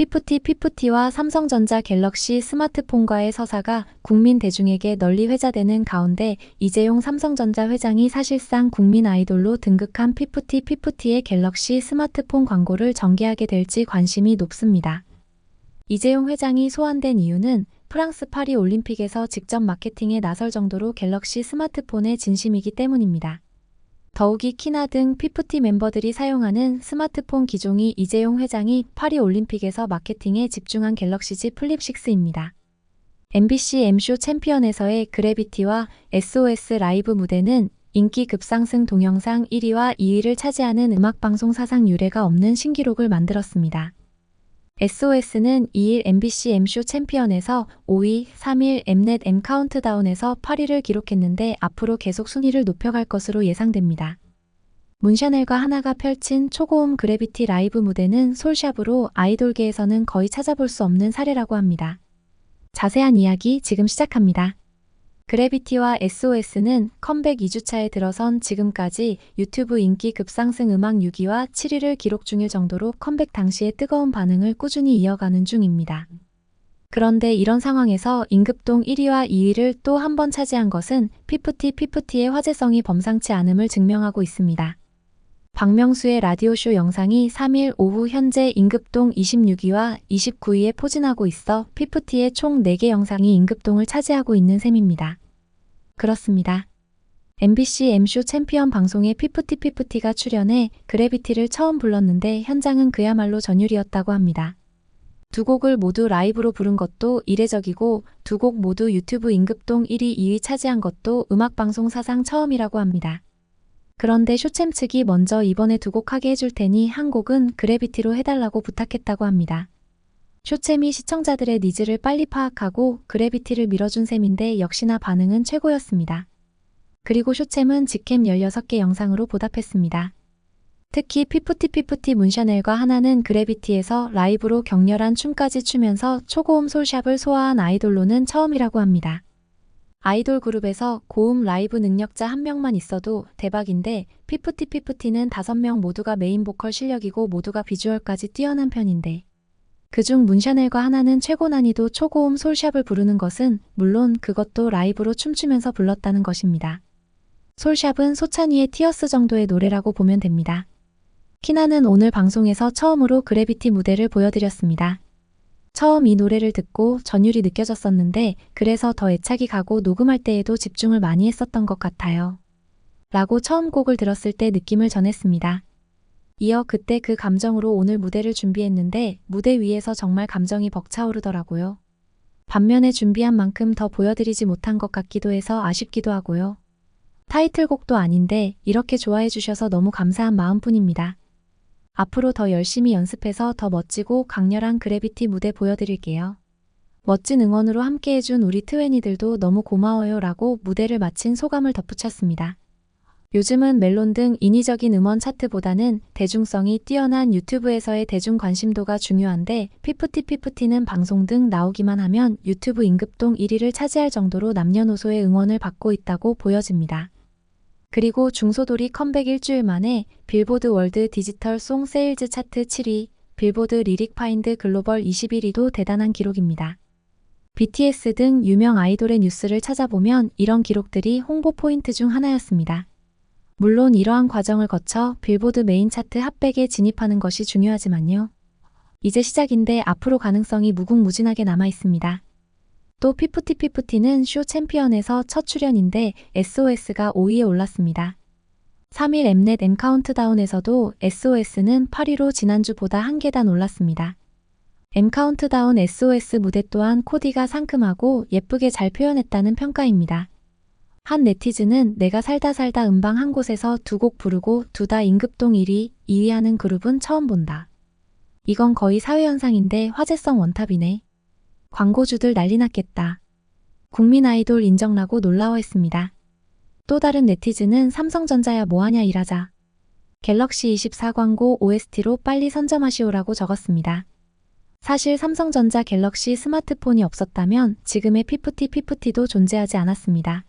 피프티 피프티와 삼성전자 갤럭시 스마트폰과의 서사가 국민 대중에게 널리 회자되는 가운데 이재용 삼성전자 회장이 사실상 국민 아이돌로 등극한 피프티 피프티의 갤럭시 스마트폰 광고를 전개하게 될지 관심이 높습니다. 이재용 회장이 소환된 이유는 프랑스 파리 올림픽에서 직접 마케팅에 나설 정도로 갤럭시 스마트폰의 진심이기 때문입니다. 더욱이 키나 등 피프티 멤버들이 사용하는 스마트폰 기종이 이재용 회장이 파리 올림픽에서 마케팅에 집중한 갤럭시지 플립6입니다. MBC M쇼 챔피언에서의 그래비티와 SOS 라이브 무대는 인기 급상승 동영상 1위와 2위를 차지하는 음악방송 사상 유례가 없는 신기록을 만들었습니다. SOS는 2일 MBC M쇼 챔피언에서 5위, 3일 Mnet M 카운트다운에서 8위를 기록했는데 앞으로 계속 순위를 높여갈 것으로 예상됩니다. 문샤넬과 하나가 펼친 초고음 그래비티 라이브 무대는 솔샵으로 아이돌계에서는 거의 찾아볼 수 없는 사례라고 합니다. 자세한 이야기 지금 시작합니다. 그래비티와 SOS는 컴백 2주차에 들어선 지금까지 유튜브 인기 급상승 음악 6위와 7위를 기록 중일 정도로 컴백 당시의 뜨거운 반응을 꾸준히 이어가는 중입니다. 그런데 이런 상황에서 임급동 1위와 2위를 또 한 번 차지한 것은 피프티 피프티의 화제성이 범상치 않음을 증명하고 있습니다. 박명수의 라디오쇼 영상이 3일 오후 현재 임급동 26위와 29위에 포진하고 있어 피프티의 총 4개 영상이 임급동을 차지하고 있는 셈입니다. 그렇습니다. MBC M쇼 챔피언 방송에 피프티 피프티가 출연해 그래비티를 처음 불렀는데 현장은 그야말로 전율이었다고 합니다. 두 곡을 모두 라이브로 부른 것도 이례적이고 두 곡 모두 유튜브 임급동 1위, 2위 차지한 것도 음악방송 사상 처음이라고 합니다. 그런데 쇼챔 측이 먼저 이번에 두 곡 하게 해줄 테니 한 곡은 그래비티로 해달라고 부탁했다고 합니다. 쇼챔이 시청자들의 니즈를 빨리 파악하고 그래비티를 밀어준 셈인데 역시나 반응은 최고였습니다. 그리고 쇼챔은 직캠 16개 영상으로 보답했습니다. 특히 피프티 피프티 문샤넬과 하나는 그래비티에서 라이브로 격렬한 춤까지 추면서 초고음 솔샵을 소화한 아이돌로는 처음이라고 합니다. 아이돌 그룹에서 고음 라이브 능력자 한 명만 있어도 대박인데 피프티 피프티는 다섯 명 모두가 메인 보컬 실력이고 모두가 비주얼까지 뛰어난 편인데 그중 문샤넬과 하나는 최고 난이도 초고음 솔샵을 부르는 것은 물론 그것도 라이브로 춤추면서 불렀다는 것입니다. 솔샵은 소찬이의 티어스 정도의 노래라고 보면 됩니다. 키나는 오늘 방송에서 처음으로 그래비티 무대를 보여드렸습니다. 처음 이 노래를 듣고 전율이 느껴졌었는데 그래서 더 애착이 가고 녹음할 때에도 집중을 많이 했었던 것 같아요. 라고 처음 곡을 들었을 때 느낌을 전했습니다. 이어 그때 그 감정으로 오늘 무대를 준비했는데 무대 위에서 정말 감정이 벅차오르더라고요. 반면에 준비한 만큼 더 보여드리지 못한 것 같기도 해서 아쉽기도 하고요. 타이틀곡도 아닌데 이렇게 좋아해 주셔서 너무 감사한 마음뿐입니다. 앞으로 더 열심히 연습해서 더 멋지고 강렬한 그래비티 무대 보여드릴게요. 멋진 응원으로 함께 해준 우리 트웬이들도 너무 고마워요 라고 무대를 마친 소감을 덧붙였습니다. 요즘은 멜론 등 인위적인 음원 차트보다는 대중성이 뛰어난 유튜브에서의 대중 관심도가 중요한데 피프티 피프티는 방송 등 나오기만 하면 유튜브 임급동 1위를 차지할 정도로 남녀노소의 응원을 받고 있다고 보여집니다. 그리고 중소돌이 컴백 일주일 만에 빌보드 월드 디지털 송 세일즈 차트 7위, 빌보드 리릭 파인드 글로벌 21위도 대단한 기록입니다. BTS 등 유명 아이돌의 뉴스를 찾아보면 이런 기록들이 홍보 포인트 중 하나였습니다. 물론 이러한 과정을 거쳐 빌보드 메인 차트 핫백에 진입하는 것이 중요하지만요. 이제 시작인데 앞으로 가능성이 무궁무진하게 남아 있습니다. 또 피프티 피프티는 쇼 챔피언에서 첫 출연인데 SOS가 5위에 올랐습니다. 3일 엠넷 M 카운트다운에서도 SOS는 8위로 지난주보다 한 계단 올랐습니다. M 카운트다운 SOS 무대 또한 코디가 상큼하고 예쁘게 잘 표현했다는 평가입니다. 한 네티즌은 내가 살다 살다 음방 한 곳에서 두 곡 부르고 두 다 임급동 1위, 2위 하는 그룹은 처음 본다. 이건 거의 사회현상인데 화제성 원탑이네. 광고주들 난리 났겠다. 국민 아이돌 인정나고 놀라워했습니다. 또 다른 네티즌은 삼성전자야 뭐하냐 일하자. 갤럭시 24 광고 OST로 빨리 선점하시오라고 적었습니다. 사실 삼성전자 갤럭시 스마트폰이 없었다면 지금의 피프티 피프티도 존재하지 않았습니다.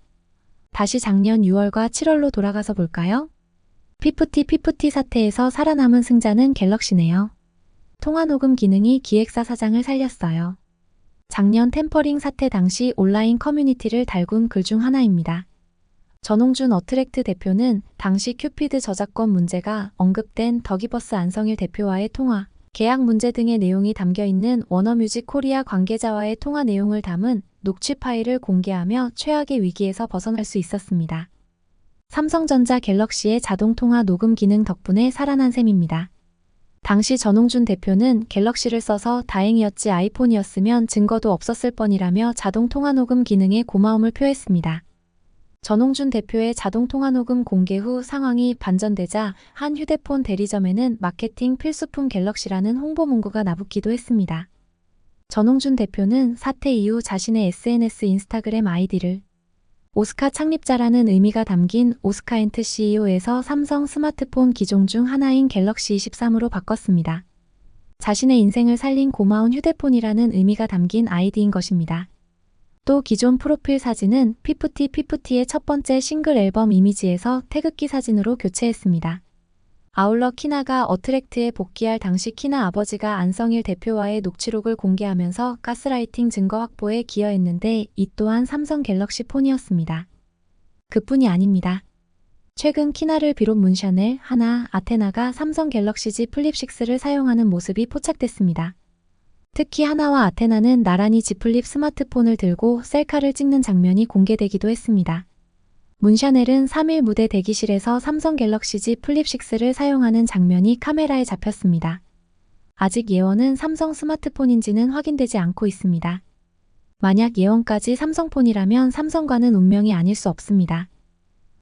다시 작년 6월과 7월로 돌아가서 볼까요? 피프티 피프티 사태에서 살아남은 승자는 갤럭시네요. 통화 녹음 기능이 기획사 사장을 살렸어요. 작년 템퍼링 사태 당시 온라인 커뮤니티를 달군 글 중 하나입니다. 전홍준 어트랙트 대표는 당시 큐피드 저작권 문제가 언급된 더기버스 안성일 대표와의 통화, 계약 문제 등의 내용이 담겨 있는 워너뮤직 코리아 관계자와의 통화 내용을 담은 녹취 파일을 공개하며 최악의 위기에서 벗어날 수 있었습니다. 삼성전자 갤럭시의 자동 통화 녹음 기능 덕분에 살아난 셈입니다. 당시 전홍준 대표는 갤럭시를 써서 다행이었지 아이폰이었으면 증거도 없었을 뻔이라며 자동 통화 녹음 기능에 고마움을 표했습니다. 전홍준 대표의 자동 통화 녹음 공개 후 상황이 반전되자 한 휴대폰 대리점에는 마케팅 필수품 갤럭시라는 홍보 문구가 나붙기도 했습니다. 전홍준 대표는 사태 이후 자신의 SNS 인스타그램 아이디를 오스카 창립자라는 의미가 담긴 오스카엔트 CEO에서 삼성 스마트폰 기종 중 하나인 갤럭시 23으로 바꿨습니다. 자신의 인생을 살린 고마운 휴대폰이라는 의미가 담긴 아이디인 것입니다. 또 기존 프로필 사진은 피프티 피프티의 첫 번째 싱글 앨범 이미지에서 태극기 사진으로 교체했습니다. 아울러 키나가 어트랙트에 복귀할 당시 키나 아버지가 안성일 대표와의 녹취록을 공개하면서 가스라이팅 증거 확보에 기여했는데 이 또한 삼성 갤럭시 폰이었습니다. 그뿐이 아닙니다. 최근 키나를 비롯 문샤넬, 하나, 아테나가 삼성 갤럭시 Z 플립6를 사용하는 모습이 포착됐습니다. 특히 하나와 아테나는 나란히 Z 플립 스마트폰을 들고 셀카를 찍는 장면이 공개되기도 했습니다. 문샤넬은 3일 무대 대기실에서 삼성 갤럭시 Z 플립6를 사용하는 장면이 카메라에 잡혔습니다. 아직 예원은 삼성 스마트폰인지는 확인되지 않고 있습니다. 만약 예원까지 삼성폰이라면 삼성과는 운명이 아닐 수 없습니다.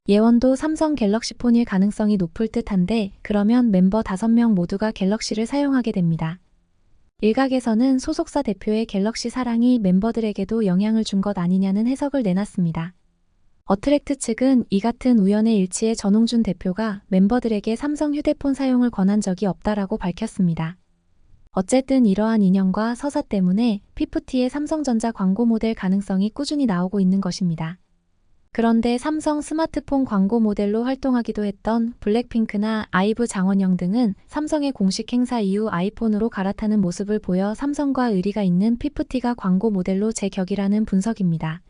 예원도 삼성 갤럭시 폰일 가능성이 높을 듯 한데 그러면 멤버 5명 모두가 갤럭시를 사용하게 됩니다. 일각에서는 소속사 대표의 갤럭시 사랑이 멤버들에게도 영향을 준 것 아니냐는 해석을 내놨습니다. 어트랙트 측은 이 같은 우연의 일치에 전홍준 대표가 멤버들에게 삼성 휴대폰 사용을 권한 적이 없다라고 밝혔습니다. 어쨌든 이러한 인연과 서사 때문에 피프티의 삼성전자 광고 모델 가능성이 꾸준히 나오고 있는 것입니다. 그런데 삼성 스마트폰 광고 모델로 활동하기도 했던 블랙핑크나 아이브 장원영 등은 삼성의 공식 행사 이후 아이폰으로 갈아타는 모습을 보여 삼성과 의리가 있는 피프티가 광고 모델로 제격이라는 분석입니다.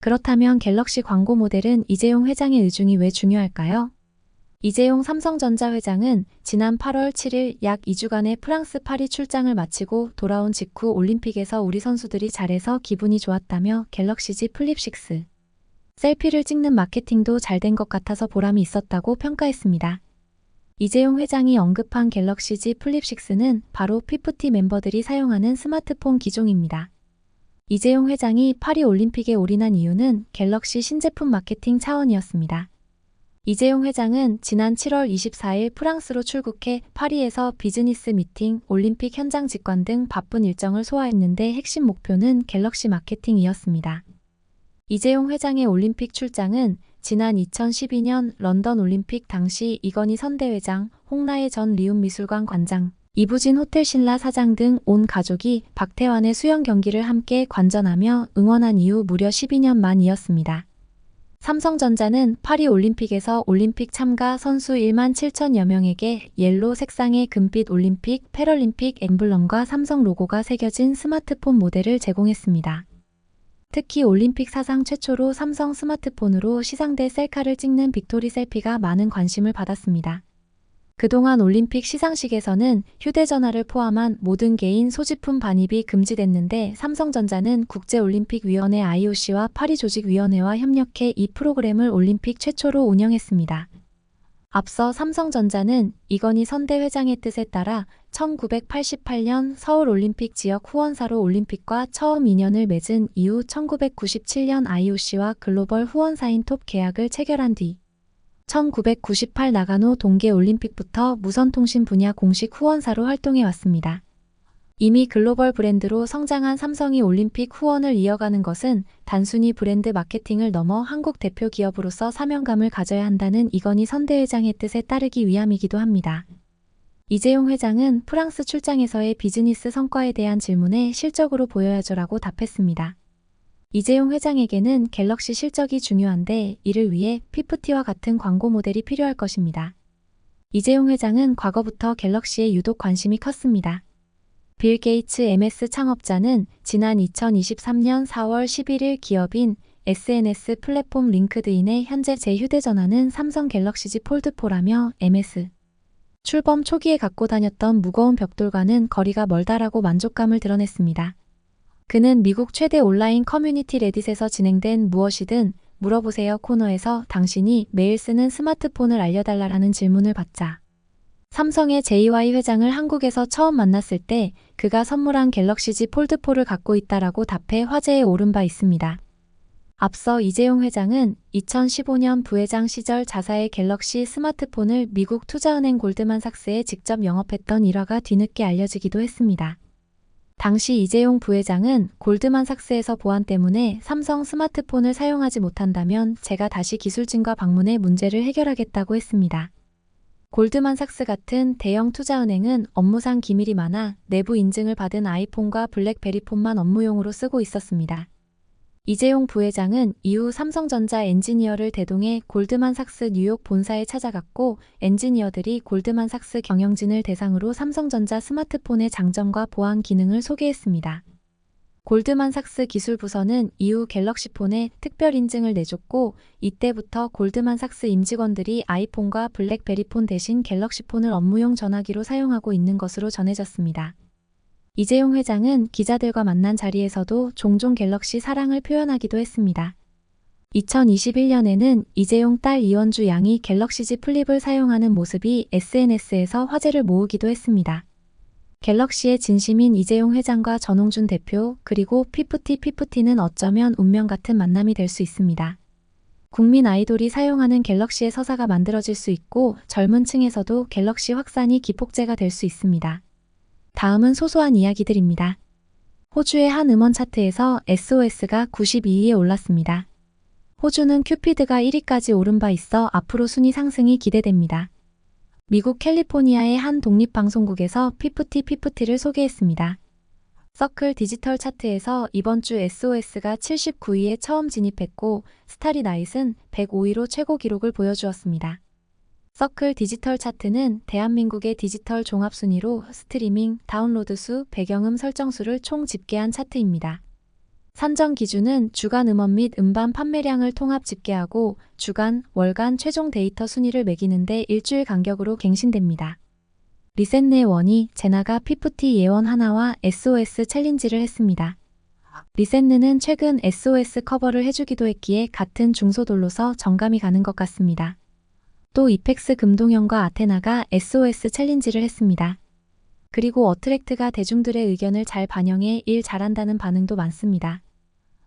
그렇다면 갤럭시 광고 모델은 이재용 회장의 의중이 왜 중요할까요? 이재용 삼성전자 회장은 지난 8월 7일 약 2주간의 프랑스 파리 출장을 마치고 돌아온 직후 올림픽에서 우리 선수들이 잘해서 기분이 좋았다며 갤럭시 Z 플립6 셀피를 찍는 마케팅도 잘 된 것 같아서 보람이 있었다고 평가했습니다. 이재용 회장이 언급한 갤럭시 Z 플립6는 바로 피프티 멤버들이 사용하는 스마트폰 기종입니다. 이재용 회장이 파리 올림픽에 올인한 이유는 갤럭시 신제품 마케팅 차원이었습니다. 이재용 회장은 지난 7월 24일 프랑스로 출국해 파리에서 비즈니스 미팅, 올림픽 현장 직관 등 바쁜 일정을 소화했는데 핵심 목표는 갤럭시 마케팅이었습니다. 이재용 회장의 올림픽 출장은 지난 2012년 런던 올림픽 당시 이건희 선대회장, 홍라의 전 리움미술관 관장, 이부진 호텔 신라 사장 등 온 가족이 박태환의 수영 경기를 함께 관전하며 응원한 이후 무려 12년 만이었습니다. 삼성전자는 파리 올림픽에서 올림픽 참가 선수 1만 7천여 명에게 옐로 색상의 금빛 올림픽, 패럴림픽 엠블럼과 삼성 로고가 새겨진 스마트폰 모델을 제공했습니다. 특히 올림픽 사상 최초로 삼성 스마트폰으로 시상대 셀카를 찍는 빅토리 셀피가 많은 관심을 받았습니다. 그동안 올림픽 시상식에서는 휴대전화를 포함한 모든 개인 소지품 반입이 금지됐는데 삼성전자는 국제올림픽위원회 IOC와 파리조직위원회와 협력해 이 프로그램을 올림픽 최초로 운영했습니다. 앞서 삼성전자는 이건희 선대 회장의 뜻에 따라 1988년 서울올림픽 지역 후원사로 올림픽과 처음 인연을 맺은 이후 1997년 IOC와 글로벌 후원사인 톱 계약을 체결한 뒤 1998 나가노 동계올림픽부터 무선통신 분야 공식 후원사로 활동해 왔습니다. 이미 글로벌 브랜드로 성장한 삼성이 올림픽 후원을 이어가는 것은 단순히 브랜드 마케팅을 넘어 한국 대표 기업으로서 사명감을 가져야 한다는 이건희 선대회장의 뜻에 따르기 위함이기도 합니다. 이재용 회장은 프랑스 출장에서의 비즈니스 성과에 대한 질문에 실적으로 보여야죠라고 답했습니다. 이재용 회장에게는 갤럭시 실적이 중요한데 이를 위해 피프티와 같은 광고 모델이 필요할 것입니다. 이재용 회장은 과거부터 갤럭시에 유독 관심이 컸습니다. 빌 게이츠 MS 창업자는 지난 2023년 4월 11일 기업인 SNS 플랫폼 링크드인에 현재 제 휴대전화는 삼성 갤럭시지 폴드4라며 MS 출범 초기에 갖고 다녔던 무거운 벽돌과는 거리가 멀다라고 만족감을 드러냈습니다. 그는 미국 최대 온라인 커뮤니티 레딧에서 진행된 무엇이든 물어보세요 코너에서 당신이 매일 쓰는 스마트폰을 알려달라라는 질문을 받자 삼성의 JY 회장을 한국에서 처음 만났을 때 그가 선물한 갤럭시지 폴드4를 갖고 있다라고 답해 화제에 오른 바 있습니다. 앞서 이재용 회장은 2015년 부회장 시절 자사의 갤럭시 스마트폰을 미국 투자은행 골드만삭스에 직접 영업했던 일화가 뒤늦게 알려지기도 했습니다. 당시 이재용 부회장은 골드만삭스에서 보안 때문에 삼성 스마트폰을 사용하지 못한다면 제가 다시 기술진과 방문해 문제를 해결하겠다고 했습니다. 골드만삭스 같은 대형 투자은행은 업무상 기밀이 많아 내부 인증을 받은 아이폰과 블랙베리폰만 업무용으로 쓰고 있었습니다. 이재용 부회장은 이후 삼성전자 엔지니어를 대동해 골드만삭스 뉴욕 본사에 찾아갔고 엔지니어들이 골드만삭스 경영진을 대상으로 삼성전자 스마트폰의 장점과 보안 기능을 소개했습니다. 골드만삭스 기술부서는 이후 갤럭시폰에 특별 인증을 내줬고 이때부터 골드만삭스 임직원들이 아이폰과 블랙베리폰 대신 갤럭시폰을 업무용 전화기로 사용하고 있는 것으로 전해졌습니다. 이재용 회장은 기자들과 만난 자리에서도 종종 갤럭시 사랑을 표현하기도 했습니다. 2021년에는 이재용 딸 이원주 양이 갤럭시지 플립을 사용하는 모습이 SNS에서 화제를 모으기도 했습니다. 갤럭시의 진심인 이재용 회장과 전홍준 대표 그리고 피프티 피프티는 어쩌면 운명 같은 만남이 될 수 있습니다. 국민 아이돌이 사용하는 갤럭시의 서사가 만들어질 수 있고 젊은 층에서도 갤럭시 확산이 기폭제가 될 수 있습니다. 다음은 소소한 이야기들입니다. 호주의 한 음원 차트에서 SOS가 92위에 올랐습니다. 호주는 큐피드가 1위까지 오른 바 있어 앞으로 순위 상승이 기대됩니다. 미국 캘리포니아의 한 독립방송국에서 피프티 피프티를 소개했습니다. 서클 디지털 차트에서 이번 주 SOS가 79위에 처음 진입했고 스타리 나잇은 105위로 최고 기록을 보여주었습니다. 서클 디지털 차트는 대한민국의 디지털 종합 순위로 스트리밍, 다운로드 수, 배경음 설정 수를 총 집계한 차트입니다. 산정 기준은 주간 음원 및 음반 판매량을 통합 집계하고 주간, 월간 최종 데이터 순위를 매기는데 일주일 간격으로 갱신됩니다. 리셋네 원이 제나가 피프티 예원 하나와 SOS 챌린지를 했습니다. 리셋느는 최근 SOS 커버를 해주기도 했기에 같은 중소돌로서 정감이 가는 것 같습니다. 또 이펙스 금동현과 아테나가 SOS 챌린지를 했습니다. 그리고 어트랙트가 대중들의 의견을 잘 반영해 일 잘한다는 반응도 많습니다.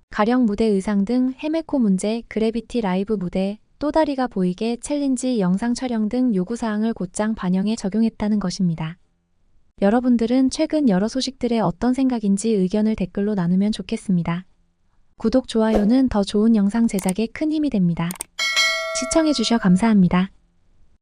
가령 무대 의상 등 헤메코 문제, 그래비티 라이브 무대, 또 다리가 보이게 챌린지 영상 촬영 등 요구사항을 곧장 반영해 적용했다는 것입니다. 여러분들은 최근 여러 소식들에 어떤 생각인지 의견을 댓글로 나누면 좋겠습니다. 구독, 좋아요는 더 좋은 영상 제작에 큰 힘이 됩니다. 시청해주셔 감사합니다.